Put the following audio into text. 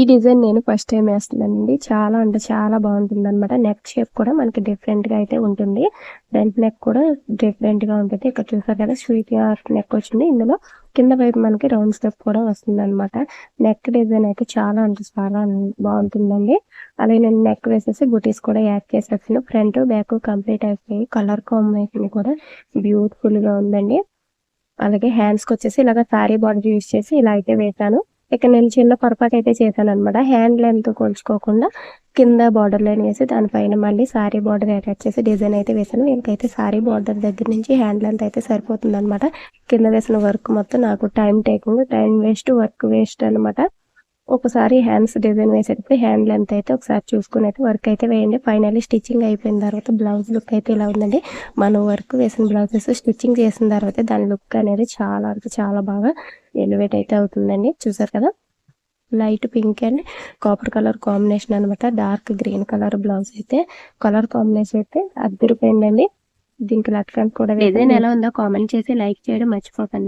ఈ డిజైన్ నేను first time వేస్తున్నానండి. చాలా అంటే చాలా బాగుంటుంది అనమాట నెక్ షేప్ కూడా మనకి డిఫరెంట్గా అయితే ఉంటుంది. ఫ్రంట్ నెక్ కూడా డిఫరెంట్గా ఉంటుంది. ఇక్కడ చూసారు కదా స్వీట్ నెక్ వచ్చింది. ఇందులో కింద వైపు మనకి రౌండ్ స్టెప్ కూడా వస్తుంది అనమాట నెక్ డిజైన్ అయితే చాలా అంటే చాలా బాగుంటుందండి. అలాగే నేను నెక్ వేసేసి బుటీస్ కూడా యాడ్ చేసేసాను ఫ్రంట్ బ్యాక్ కంప్లీట్ అయిపోయి కలర్ కాంబినేషన్ కూడా బ్యూటిఫుల్గా ఉందండి. అలాగే హ్యాండ్స్కి వచ్చేసి ఇలాగ సారీ బార్డర్ యూస్ చేసి ఇలా అయితే వేసాను. ఇక్కడ నేను చిన్న పొరపాటు అయితే చేశాను అనమాట హ్యాండ్ లెంత్ కొలుచుకోకుండా కింద బార్డర్ లైన్ వేసి దానిపైన మళ్ళీ సారీ బార్డర్ అటాచ్ చేసి డిజైన్ అయితే వేసాను వీళ్ళకైతే సారీ బార్డర్ దగ్గర నుంచి హ్యాండ్ లెంత్ అయితే సరిపోతుంది అనమాట కింద వేసిన వర్క్ మొత్తం నాకు time taking time waste work waste అనమాట ఒకసారి హ్యాండ్స్ డిజైన్ వేసేటప్పుడు హ్యాండ్ లెంత్ అయితే ఒకసారి చూసుకుని అయితే వర్క్ అయితే వేయండి. ఫైనల్లీ స్టిచ్చింగ్ అయిపోయిన తర్వాత బ్లౌజ్ లుక్ అయితే ఇలా ఉందండి. మనం వర్క్ వేసిన బ్లౌజెస్ స్టిచ్చింగ్ చేసిన తర్వాత దాని లుక్ అనేది చాలా అంటే చాలా బాగా ఎలివేట్ అయితే అవుతుందండి. చూసారు కదా? Light pink and copper colour combination అనమాట డార్క్ గ్రీన్ కలర్ బ్లౌజ్ అయితే కలర్ కాంబినేషన్ అయితే అద్దరిపోయిందండి. దీనికి లట్కన్ కూడా డిజైన్ ఎలా ఉందో కామెంట్ చేసి లైక్ చేయడం మర్చిపోకండి.